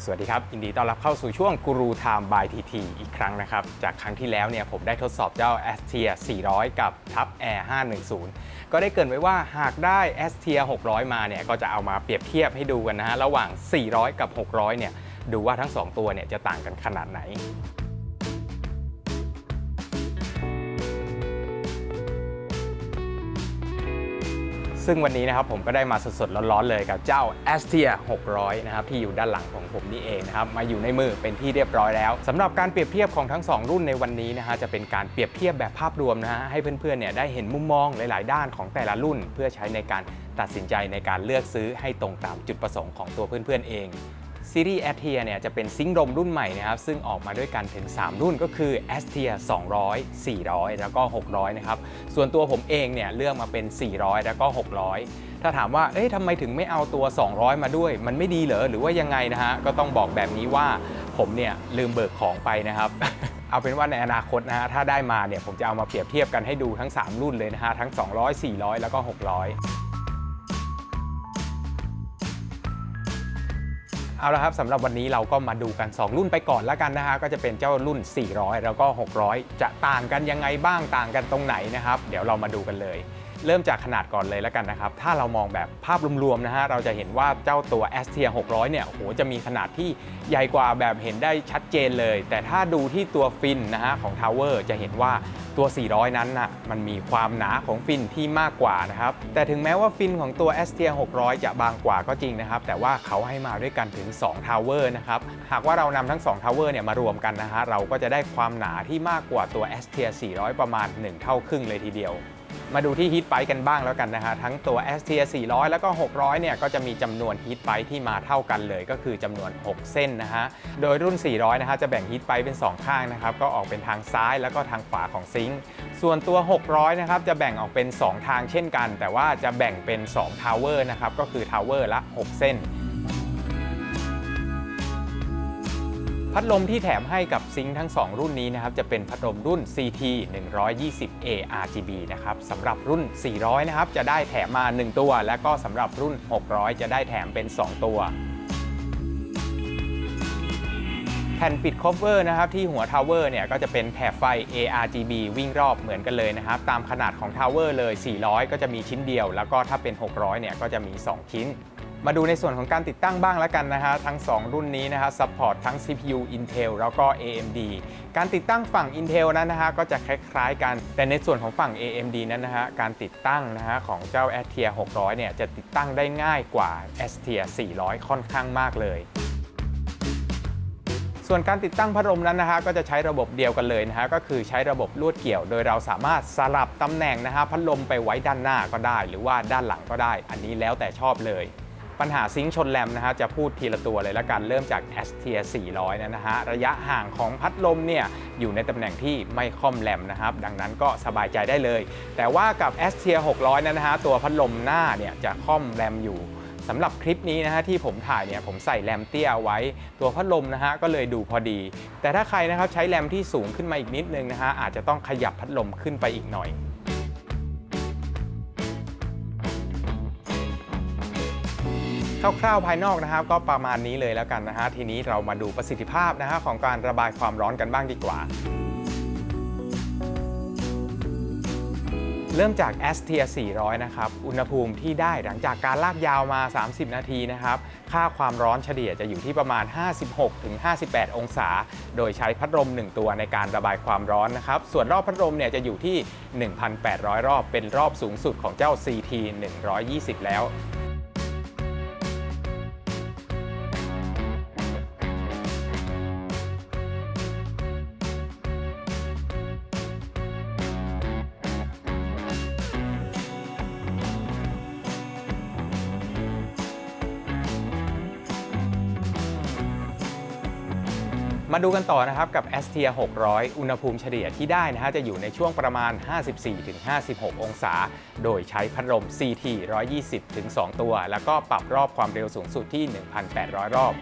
สวัสดีครับยินดีต้อนรับเข้าสู่ช่วงกูรูไทม์บายทีทีอีกครั้งนะครับ จากครั้งที่แล้วเนี่ยผมได้ทดสอบเจ้า a s t i a 400 กับทับ Air 510 ก็ได้เกินไว้ว่าหากได้ a s t i a 600 มาเนี่ยก็จะเอามาเปรียบเทียบให้ดูกันนะฮะ ระหว่าง 400 กับ 600 เนี่ย ดูว่าทั้ง 2 ตัวเนี่ยจะต่างกันขนาดไหน ซึ่งวันนี้นะครับผมก็ได้มาสดๆร้อนๆเลยกับเจ้า a s t i a 600 นะครับที่อยู่ด้านหลังของผมนี่เองนะครับมาอยู่ในมือเป็นที่เรียบร้อยแล้วสำหรับการเปรียบเทียบของทั้ง 2 รุ่นในวันนี้นะฮะจะเป็นการเปรียบเทียบแบบภาพรวมนะฮะให้เพื่อนๆเนี่ยได้เห็นมุมมองหลาย ๆ ด้านของแต่ละรุ่น เพื่อใช้ในการตัดสินใจในการเลือกซื้อให้ตรงตามจุดประสงค์ของตัวเพื่อนๆเอง ซีรีส์ a s t i a เนี่ยจะเป็นซิงค์ลมรุ่นใหม่นะครับซึ่งออกมาด้วยกันถึง 3 รุ่นก็คือ a s t i a 200 400 แล้วก็ 600 นะครับ ส่วนตัวผมเองเนี่ยเลือกมาเป็น 400 แล้วก็ 600 ถ้าถามว่า เอ๊ะทำไมถึงไม่เอาตัว 200 มาด้วย มันไม่ดีเหรอ หรือว่ายังไงนะฮะ ก็ต้องบอกแบบนี้ว่าผมเนี่ยลืมเบิกของไปนะครับเอาเป็นว่าในอนาคตนะฮะถ้าได้มาเนี่ยผมจะเอามาเปรียบเทียบกันให้ดูทั้ง 3 รุ่นเลยนะฮะทั้ง 200 400 แล้วก็ 600 เอาละครับสำหรับวันนี้เราก็มาดูกัน 2 รุ่นไปก่อนแล้วกันนะฮะก็จะเป็นเจ้ารุ่น 400 แล้วก็ 600 จะต่างกันยังไงบ้างต่างกันตรงไหนนะครับ เดี๋ยวเรามาดูกันเลย เริ่มจากขนาดก่อนเลยแล้วกันนะครับ ถ้าเรามองแบบภาพรวมๆนะฮะ เราจะเห็นว่าเจ้าตัว a s t i a 600 เนี่ย โอ้โห จะมีขนาดที่ใหญ่กว่าแบบเห็นได้ชัดเจนเลย แต่ถ้าดูที่ตัวฟินนะฮะของทาวเวอร์จะเห็นว่าตัว 400 นั้นนะ่ะ มันมีความหนาของฟินที่มากกว่านะครับ แต่ถึงแม้ว่าฟินของตัว s t i a 600 จะบางกว่าก็จริงนะครับ แต่ว่าเขาให้มาด้วยกันถึง2ทาวเวอร์นะครับ หากว่าเรานำทั้ง2ทาวเวอร์เนี่ยมารวมกันนะฮะ เราก็จะได้ความหนาที่มากกว่าตัว s t i a 400 ประมาณ 1 เท่าครึ่งเลยทีเดียว มาดูที่ฮีทไปกันบ้างแล้วกันนะฮะทั้งตัว s t i a 400 แล้วก็ 600 เนี่ยก็จะมีจำนวนฮีทไปที่มาเท่ากันเลยก็คือจำนวน 6 เส้นนะฮะโดยรุ่น 400 นะฮะจะแบ่งฮีทไปเป็น 2 ข้างนะครับก็ออกเป็นทางซ้ายแล้วก็ทางขวาของซิงค์ส่วนตัว 600 นะครับจะแบ่งออกเป็น 2 ทางเช่นกัน แต่ว่าจะแบ่งเป็น2ทาวเวอร์นะครับก็คือทาวเวอร์ละ 6 เส้น พัดลมที่แถมให้กับซิงค์ทั้ง 2 รุ่นนี้นะครับจะเป็นพัดลมรุ่น CT 120 A RGB นะครับสำหรับรุ่น 400 นะครับจะได้แถมมา 1 ตัว และก็สำหรับรุ่น 600 จะได้แถมเป็น 2 ตัวแผ่นปิด cover นะครับที่หัวทาวเวอร์เนี่ยก็จะเป็นแถบไฟ ARGB วิ่งรอบเหมือนกันเลยนะครับ ตามขนาดของทาวเวอร์เลย 400 ก็จะมีชิ้นเดียว แล้วก็ถ้าเป็น 600 เนี่ยก็จะมี 2 ชิ้น มาดูในส่วนของการติดตั้งบ้างแล้วกันนะฮะทั้ง 2 รุ่นนี้นะฮะซัพพอร์ตทั้ง CPU Intel แล้วก็ AMD การติดตั้งฝั่ง Intel นั้นนะฮะก็จะคล้ายๆกัน แต่ในส่วนของฝั่ง AMD นั้นนะฮะการติดตั้งนะฮะของเจ้า a t i a 600 เนี่ยจะติดตั้งได้ง่ายกว่า a s t i a 400 ค่อนข้างมากเลยส่วนการติดตั้งพัดลมนั้นนะฮะก็จะใช้ระบบเดียวกันเลยนะฮะก็คือใช้ระบบลวดเกี่ยว โดยเราสามารถสลับตำแหน่งนะฮะพัดลมไปไว้ด้านหน้าก็ได้ หรือว่าด้านหลังก็ได้ อันนี้แล้วแต่ชอบเลย ปัญหาซิงค์ชนแรมนะฮะจะพูดทีละตัวเลยละกันเริ่มจาก s t i a 400นะฮะระยะห่างของพัดลมเนี่ยอยู่ในตำแหน่งที่ไม่ค่อมแรมนะครับดังนั้นก็สบายใจได้เลย แต่ว่ากับ s t i a 600นะฮะตัวพัดลมหน้าเนี่ยจะค่อมแรมอยู่สำหรับคลิปนี้นะฮะที่ผมถ่ายเนี่ยผมใส่แรมเตี้ยเอาไว้ ตัวพัดลมนะฮะก็เลยดูพอดี แต่ถ้าใครนะครับใช้แรมที่สูงขึ้นมาอีกนิดนึงนะฮะอาจจะต้องขยับพัดลมขึ้นไปอีกหน่อย คร่าวๆภายนอกนะครับ ก็ประมาณนี้เลยแล้วกันนะฮะทีนี้เรามาดูประสิทธิภาพนะฮะของการระบายความร้อนกันบ้างดีกว่าเริ่มจาก s t i a 400 นะครับ อุณหภูมิที่ได้หลังจากการลากยาวมา 30 นาทีนะครับ ค่าความร้อนเฉลี่ยจะอยู่ที่ประมาณ 56-58 องศา โดยใช้พัดลม 1 ตัวในการระบายความร้อนนะครับ ส่วนรอบพัดลมเนี่ยจะอยู่ที่ 1,800 รอบ เป็นรอบสูงสุดของเจ้า CT 120 แล้ว มาดูกันต่อนะครับกับ a s t i a 600 อุณหภูมิเฉลี่ยที่ได้นะฮะจะอยู่ในช่วงประมาณ 54-56 องศา โดยใช้พัดลม CT 120ถึง2ตัว แล้วก็ปรับรอบความเร็วสูงสุดที่ 1,800 รอบ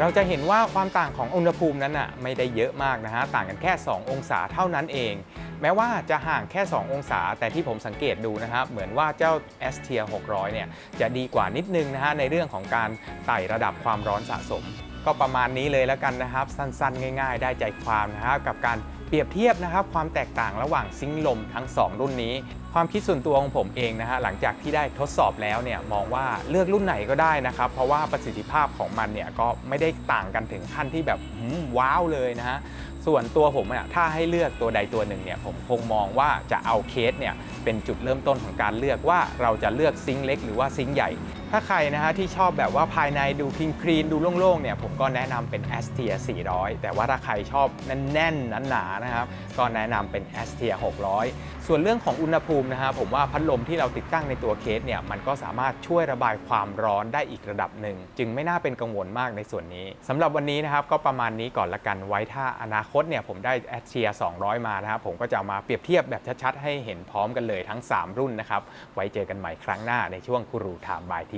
เราจะเห็นว่าความต่างของอุณหภูมินั้นน่ะไม่ได้เยอะมากนะฮะ ต่างกันแค่ 2 องศาเท่านั้นเอง แม้ว่าจะห่างแค่ 2 องศา แต่ที่ผมสังเกตดูนะครับ เหมือนว่าเจ้า S Tier 600 เนี่ย จะดีกว่านิดนึงนะฮะในเรื่องของการไต่ระดับความร้อนสะสม ก็ประมาณนี้เลยแล้วกันนะครับ สั้นๆ ง่าย ๆ ได้ใจความนะครับกับการ เปรียบเทียบนะครับความแตกต่างระหว่างซิงลมทั้ง 2 รุ่นนี้ ความคิดส่วนตัวของผมเองนะฮะหลังจากที่ได้ทดสอบแล้วเนี่ยมองว่าเลือกรุ่นไหนก็ได้นะครับเพราะว่าประสิทธิภาพของมันเนี่ยก็ไม่ได้ต่างกันถึงขั้นที่แบบว้าวเลยนะฮะส่วนตัวผมเนี่ยถ้าให้เลือกตัวใดตัวหนึ่งเนี่ยผมคงมองว่าจะเอาเคสเนี่ยเป็นจุดเริ่มต้นของการเลือกว่าเราจะเลือกซิงเล็ก หรือว่าซิงใหญ่ ถ้าใครนะฮะที่ชอบแบบว่าภายในดูคลีนคลีนดูโล่งๆเนี่ยผมก็แนะนำเป็น S Tier 400 แต่ว่าถ้าใครชอบแน่นๆหนาๆนะครับก็แนะนำเป็น S Tier 600 ส่วนเรื่องของอุณหภูมินะฮะผมว่าพัดลมที่เราติดตั้งในตัวเคสเนี่ยมันก็สามารถช่วยระบายความร้อนได้อีกระดับหนึ่ง จึงไม่น่าเป็นกังวลมากในส่วนนี้สำหรับวันนี้นะครับก็ประมาณนี้ก่อนละกันไว้ถ้าอนาคตเนี่ยผมได้ S Tier 200 มานะครับผมก็จะามาเปรียบเทียบแบบชัดๆให้เห็นพร้อมกันเลยทั้ง 3 รุ่นนะครับไว้เจอกันใหม่ครั้งหน้าในช่วงกูรูถามบายที